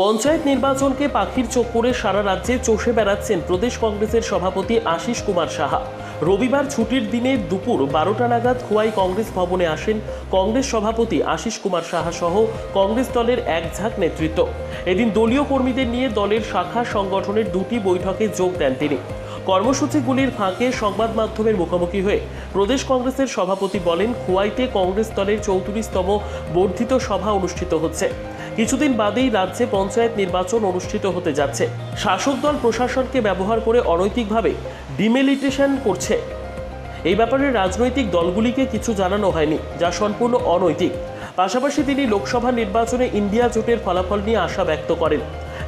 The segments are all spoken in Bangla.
পঞ্চায়েত নির্বাচনকে পাখির চোখ করে সারা রাজ্যে চষে বেড়াচ্ছেন প্রদেশ কংগ্রেসের সভাপতি আশিস কুমার সাহা। রবিবার ছুটির দিনে দুপুর বারোটা নাগাদ খোয়াই কংগ্রেস ভবনে আসেন কংগ্রেস সভাপতি আশিস কুমার সাহা সহ কংগ্রেস দলের এক ঝাঁক নেতৃত্ব। এদিন দলীয় কর্মীদের নিয়ে দলের শাখা সংগঠনের দুটি বৈঠকে যোগ দেন তিনি। কর্মসূচিগুলির ফাঁকে সংবাদ মাধ্যমের মুখোমুখি হয়ে প্রদেশ কংগ্রেসের সভাপতি বলেন, খোয়াইতে কংগ্রেস দলের চৌত্রিশতম বর্ধিত সভা অনুষ্ঠিত হচ্ছে। কিছুদিন বাদেই রাজ্যে পঞ্চায়েত নির্বাচন অনুষ্ঠিত হতে যাচ্ছে। শাসক দল প্রশাসনকে ব্যবহার করে অনৈতিকভাবে ডিমেলিটেশন করছে। এই ব্যাপারে রাজনৈতিক দলগুলিকে কিছু জানানো হয়নি, যা সম্পূর্ণ অনৈতিক। পাশাপাশি তিনি লোকসভা নির্বাচনে ইন্ডিয়া জোটের ফলাফল নিয়ে আশা ব্যক্ত করেন।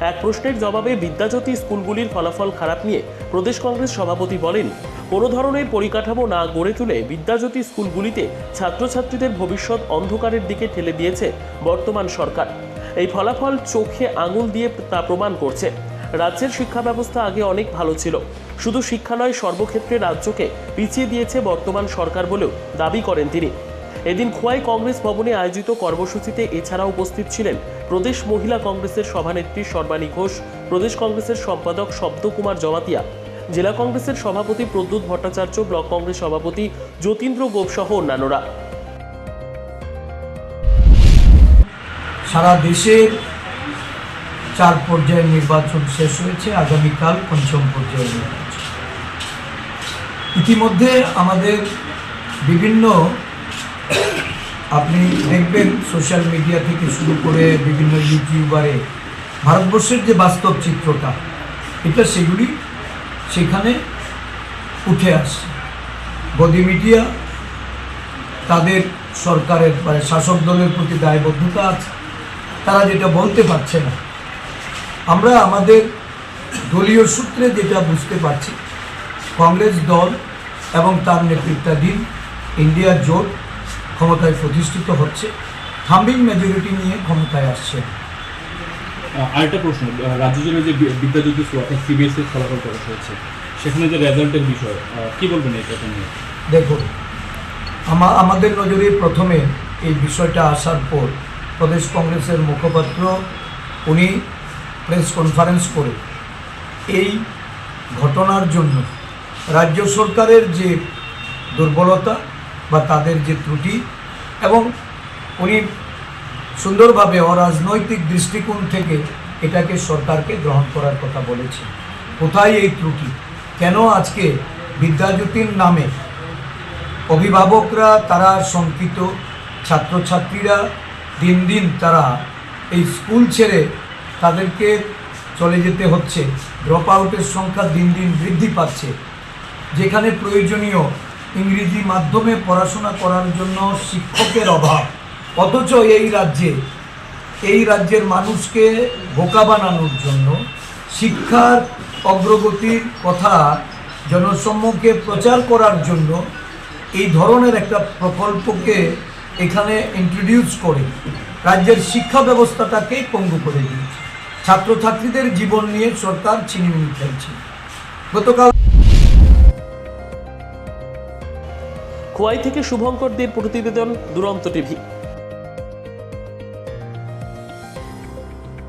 এক প্রশ্নের জবাবে বিদ্যাজ্যোতি স্কুলগুলির ফলাফল খারাপ নিয়ে প্রদেশ কংগ্রেস সভাপতি বলেন, কোনো ধরনের পরিকাঠামো না গড়ে তুলে বিদ্যাজ্যোতি স্কুলগুলিতে ছাত্রছাত্রীদের ভবিষ্যৎ অন্ধকারের দিকে ঠেলে দিয়েছে বর্তমান সরকার। এই ফলাফল চোখে আঙুল দিয়ে তা প্রমাণ করছে। রাজ্যের শিক্ষা ব্যবস্থা আগে অনেক ভালো ছিল। শুধু শিক্ষা নয়, সর্বক্ষেত্রে রাজ্যকে পিছিয়ে দিয়েছে বর্তমান সরকার বলেও দাবি করেন তিনি। এদিন খোয়াই কংগ্রেস ভবনে আয়োজিত কর্মসূচিতে এছাড়া উপস্থিত ছিলেন প্রদেশ মহিলা কংগ্রেসের সভানেত্রী সর্বাণী ঘোষ, প্রদেশ কংগ্রেসের সম্পাদক শব্দকুমার জমাতিয়া, জেলা কংগ্রেসের সভাপতি প্রদ্যুৎ ভট্টাচার্য, ব্লক কংগ্রেস সভাপতি যতীন্দ্র গোপ সহ অন্যান্যরা। সারা দেশের চার পর্যায়ের নির্বাচন শেষ হয়েছে, আগামীকাল পঞ্চম পর্যায়ের নির্বাচন। ইতিমধ্যে আমাদের বিভিন্ন, আপনি দেখবেন সোশ্যাল মিডিয়া থেকে শুরু করে বিভিন্ন ইউটিউবারে ভারতবর্ষের যে বাস্তব চিত্রটা, এটা সেগুলি সেখানে উঠে আসছে। গদি মিডিয়া তাদের সরকারের মানে শাসক দলের প্রতি দায়বদ্ধতা আছে। তারা যেটা বলতে পারছে না। আমরা আমাদের দলীয় সূত্রে যেটা বুঝতে পারছি কংগ্রেস দল এবং তার নেতৃত্বাধীন ইন্ডিয়া জোট ক্ষমতায় প্রতিষ্ঠিত হচ্ছে থাম্বিং মেজরিটি নিয়ে ক্ষমতায় আসছে। আরেকটা প্রশ্ন রাজ্য জুড়ে যে বি- বিদ্যাজ্যোতি অর্থাৎ সিবিএসসি ফলাফল প্রকাশ হয়েছে সেখানে যে রেজাল্টের বিষয় কি বলবেন এই কথা নিয়ে? দেখুন আমাদের নজরে প্রথমে এই বিষয়টা আসার পর প্রদেশ কংগ্রেসের মুখপাত্র, উনি প্রেস কনফারেন্স করে এই ঘটনার জন্য রাজ্য সরকারের যে দুর্বলতা বা তাদের যে ত্রুটি এবং উনি সুন্দরভাবে অরাজনৈতিক দৃষ্টিকোণ থেকে এটাকে সরকারকে গ্রহণ করার কথা বলেছেন। কোথায় এই ত্রুটি? কেন আজকে বিদ্যাজ্যোতির নামে অভিভাবকরা, তারা শঙ্কিত, ছাত্রছাত্রীরা দিন দিন তারা এই স্কুল ছেড়ে তাদেরকে চলে যেতে হচ্ছে। ড্রপ আউটের সংখ্যা দিন দিন বৃদ্ধি পাচ্ছে। যেখানে প্রয়োজনীয় ইংরেজি মাধ্যমে পড়াশোনা করার জন্য শিক্ষকের অভাব। অথচ এই রাজ্যে, এই রাজ্যের মানুষকে বোকা বানানোর জন্য শিক্ষার অগ্রগতির কথা জনসম্মুখে প্রচার করার জন্য এই ধরনের একটা প্রকল্পকে এখানে ইন্ট্রোডিউস করে রাজ্যের শিক্ষা ব্যবস্থাটাকে পঙ্গু করে দিয়েছে। ছাত্রছাত্রীদের জীবন নিয়ে সরকার ছিনিমিনি খেলছে। গতকাল খোয়াই থেকে শুভঙ্কর দের প্রতিবেদন, দুরন্ত টিভি।